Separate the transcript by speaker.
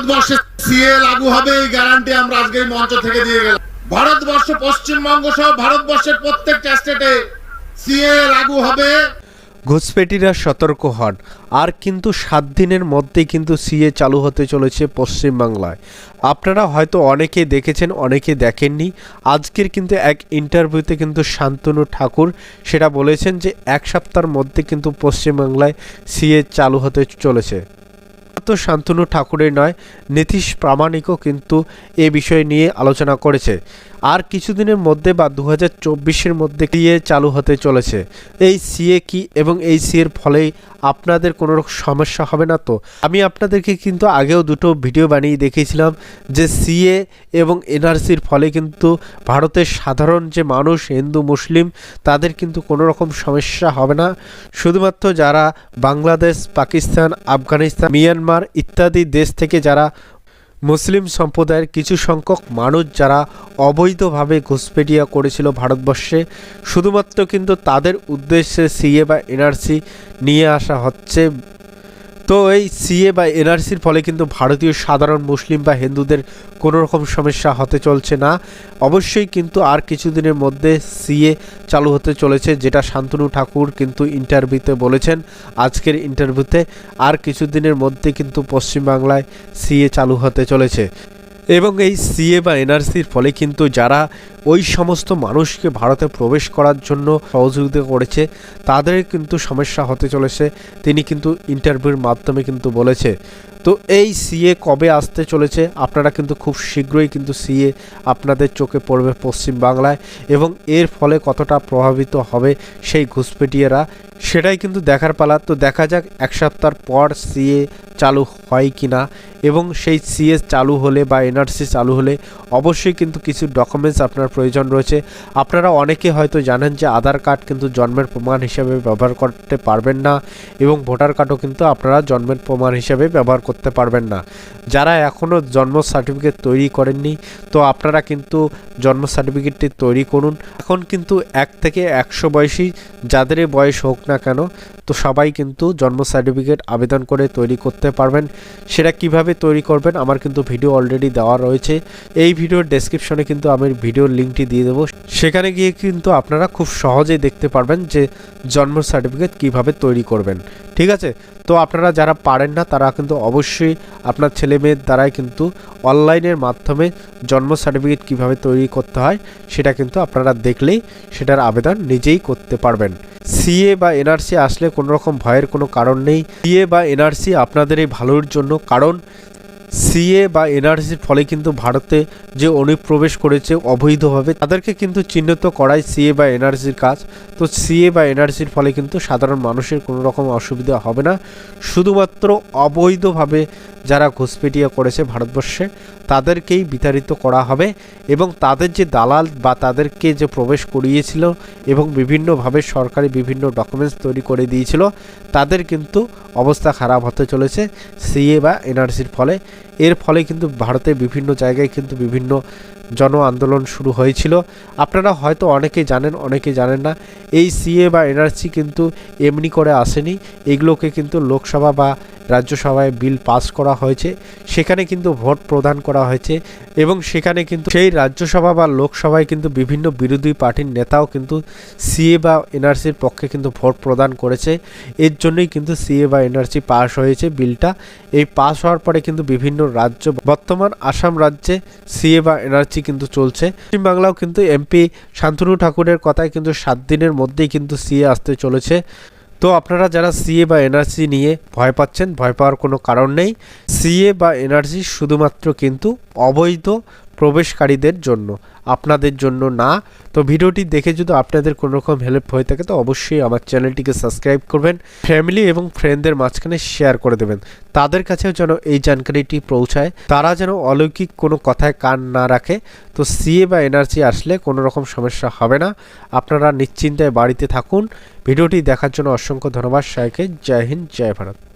Speaker 1: ভারতবর্ষে সিএ লাগু হবে, এই গ্যারান্টি আমরা আজকে মঞ্চ থেকে দিয়ে গেলাম। ভারতবর্ষ, পশ্চিমবঙ্গ সহ ভারতবর্ষের প্রত্যেকটা স্টেটে সিএ লাগু হবে।
Speaker 2: ঘুষপেটিরা সতর্ক হন। আর কিন্তু সাত দিনের মধ্যেই কিন্তু সিএ চালু হতে চলেছে পশ্চিমবাংলায়। আপনারা হয়তো অনেকে দেখেছেন অনেকে দেখেননি। আজকের কিন্তু এক ইন্টারভিউতে কিন্তু শান্তনু ঠাকুর সেটা বলেছেন যে, এক সপ্তাহের মধ্যে কিন্তু পশ্চিমবাংলায় সিএ চালু হতে চলেছে। তো শান্তনু ঠাকুরের নয় নীতিশ প্রামাণিকও কিন্তু এ বিষয় নিয়ে আলোচনা করেছে। আর কিছুদিনের মধ্যে বা দু হাজার মধ্যে সিএ চালু হতে চলেছে। এই সিএ কি এবং এই সিএর ফলেই আপনাদের কোনো রকম সমস্যা হবে না তো? আমি আপনাদেরকে কিন্তু আগেও দুটো ভিডিও বানিয়ে দেখিয়েছিলাম যে সিএ এবং এনআরসির ফলে কিন্তু ভারতের সাধারণ যে মানুষ, হিন্দু, মুসলিম, তাদের কিন্তু কোনো রকম সমস্যা হবে না। শুধুমাত্র যারা বাংলাদেশ, পাকিস্তান, আফগানিস্তান, মিয়ানমার ইত্যাদি দেশ থেকে যারা মুসলিম সম্প্রদায়ের কিছু সংখ্যক মানুষ যারা অবৈধভাবে ঘুষপেটিয়া করেছিল ভারতবর্ষে, শুধুমাত্র কিন্তু তাদের উদ্দেশ্যে সিএ বা এনআরসি নিয়ে আসা হচ্ছে। তো এই সিএ বা এনআরসির ফলে কিন্তু ভারতীয় সাধারণ মুসলিম বা হিন্দুদের কোনো রকম সমস্যা হতে চলছে না। অবশ্যই কিন্তু আর কিছুদিনের মধ্যে সিএ চালু হতে চলেছে, যেটা শান্তনু ঠাকুর কিন্তু ইন্টারভিউতে বলেছেন। আজকের ইন্টারভিউতে আর কিছুদিনের মধ্যে কিন্তু পশ্চিমবাংলায় সিএ চালু হতে চলেছে। এবং এই সিএ বা এনআরসির ফলে কিন্তু যারা ওই সমস্ত মানুষকে ভারতে প্রবেশ করার জন্য সহযোগিতা করেছে, তাদের কিন্তু সমস্যা হতে চলেছে। তিনি কিন্তু ইন্টারভিউর মাধ্যমে কিন্তু বলেছে। তো এই সিএ কবে আসতে চলেছে? আপনারা কিন্তু খুব শীঘ্রই কিন্তু সিএ আপনাদের চোখে পড়বে পশ্চিম বাংলায় এবং এর ফলে কতটা প্রভাবিত হবে সেই ঘুষপেটিয়েরা, সেটাই কিন্তু দেখার পালা। তো দেখা যাক, এক সপ্তাহ পর সিএ চালু হয় কি না এবং সেই সিএ চালু হলে বা এনআরসি চালু হলে অবশ্যই কিন্তু কিছু ডকুমেন্টস আপনার প্রয়োজন রয়েছে। আপনারা অনেকে হয়তো জানেন যে আধার কার্ড কিন্তু জন্মের প্রমাণ হিসেবে ব্যবহার করতে পারবেন না এবং ভোটার কার্ডও কিন্তু আপনারা জন্মের প্রমাণ হিসেবে ব্যবহার করতে পারবেন না। যারা এখনও জন্ম সার্টিফিকেট তৈরি করেননি, তো আপনারা কিন্তু জন্ম সার্টিফিকেটটি তৈরি করুন। এখন কিন্তু এক থেকে একশো বয়সী যাদের বয়স হোক না কেন, তো সবাই কিন্তু জন্ম সার্টিফিকেট আবেদন করে তৈরি করতে পারবেন, সেটা কীভাবে তৈরি করবেন আমার কিন্তু ভিডিও অলরেডি দেওয়া রয়েছে। এই ভিডিওর ডেসক্রিপশনে কিন্তু আমি ভিডিওর লিঙ্কটি দিয়ে দেবো। সেখানে গিয়ে কিন্তু আপনারা খুব সহজেই দেখতে পারবেন যে জন্ম সার্টিফিকেট কীভাবে তৈরি করবেন। ঠিক আছে? তো আপনারা যারা পারেন না, তারা কিন্তু অবশ্যই আপনার ছেলে মেয়ের দ্বারাই কিন্তু অনলাইনের মাধ্যমে জন্ম সার্টিফিকেট কীভাবে তৈরি করতে হয়, সেটা কিন্তু আপনারা দেখলেই সেটার আবেদন নিজেই করতে পারবেন। সিএ বা এনআরসি আসলে কোনো রকম ভয়ের কোনো কারণ নেই। সিএ বা এনআরসি আপনাদের এই ভালোর জন্য, কারণ সিএ বা এনআরসির ফলে কিন্তু ভারতে যে অনুপ্রবেশ করেছে অবৈধভাবে, তাদেরকে কিন্তু চিহ্নিত করাই সিএ বা এনআরসির কাজ। তো সিএ বা এনআরসির ফলে কিন্তু সাধারণ মানুষের কোনো রকম অসুবিধা হবে না। শুধুমাত্র অবৈধভাবে যারা ঘুষপেটিয়া করেছে ভারতবর্ষে, তাদেরকেই বিতাড়িত করা হবে এবং তাদের যে দালাল বা তাদেরকে যে প্রবেশ করিয়েছিল এবং বিভিন্নভাবে সরকারি বিভিন্ন ডকুমেন্টস তৈরি করে দিয়েছিল, তাদের কিন্তু অবস্থা খারাপ হতে চলেছে সিএ বা এনআরসির ফলে। এর ফলে কিন্তু ভারতের বিভিন্ন জায়গায় কিন্তু বিভিন্ন জন আন্দোলন শুরু হয়েছিল। আপনারা হয়তো অনেকে জানেন অনেকে জানেন না, এই সিএ বা এনআরসি কিন্তু এমনি করে আসেনি। এগুলোকে কিন্তু লোকসভা বা রাজ্যসভায় বিল পাস করা হয়েছে। সেখানে কিন্তু ভোট প্রদান করা হয়েছে এবং সেখানে কিন্তু সেই রাজ্যসভা বা লোকসভায় কিন্তু বিভিন্ন বিরোধী পার্টির নেতাও কিন্তু সিএ বা এনআরসির পক্ষে কিন্তু ভোট প্রদান করেছে। এর জন্যই কিন্তু সিএ বা এনআরসি পাস হয়েছে বিলটা। এই পাস হওয়ার পরে কিন্তু বিভিন্ন রাজ্য, বর্তমান আসাম রাজ্যে সিএ বা এনআরসি কিন্তু চলছে। পশ্চিমবাংলাও কিন্তু এমপি শান্তনু ঠাকুরের কথায় কিন্তু সাত দিনের মধ্যেই কিন্তু সিএ আসতে চলেছে। তো আপনারা যারা সিএ বা এনআরসি নিয়ে ভয় পাচ্ছেন, ভয় পাওয়ার কোনো কারণ নেই। সিএ বা এনআরসি শুধুমাত্র কিন্তু অবৈধ প্রবেশকারীদের জন্য, আপনাদের জন্য না। তো ভিডিওটি দেখে যদি আপনাদের কোনো রকম হেল্প হয়ে থাকে, তো অবশ্যই আমার চ্যানেলটিকে সাবস্ক্রাইব করবেন ফ্যামিলি এবং ফ্রেন্ডদের মাঝখানে শেয়ার করে দেবেন। তাদের কাছেও যেন এই জানকারিটি পৌঁছায়। তারা যেন অলৌকিক কোনো কথায় কান না রাখে। তো সিএ বা এনআরসি আসলে কোনো রকম সমস্যা হবে না। আপনারা নিশ্চিন্তায় বাড়িতে থাকুন। ভিডিওটি দেখার জন্য অসংখ্য ধন্যবাদ। সবাইকে জয় হিন্দ, জয় ভারত।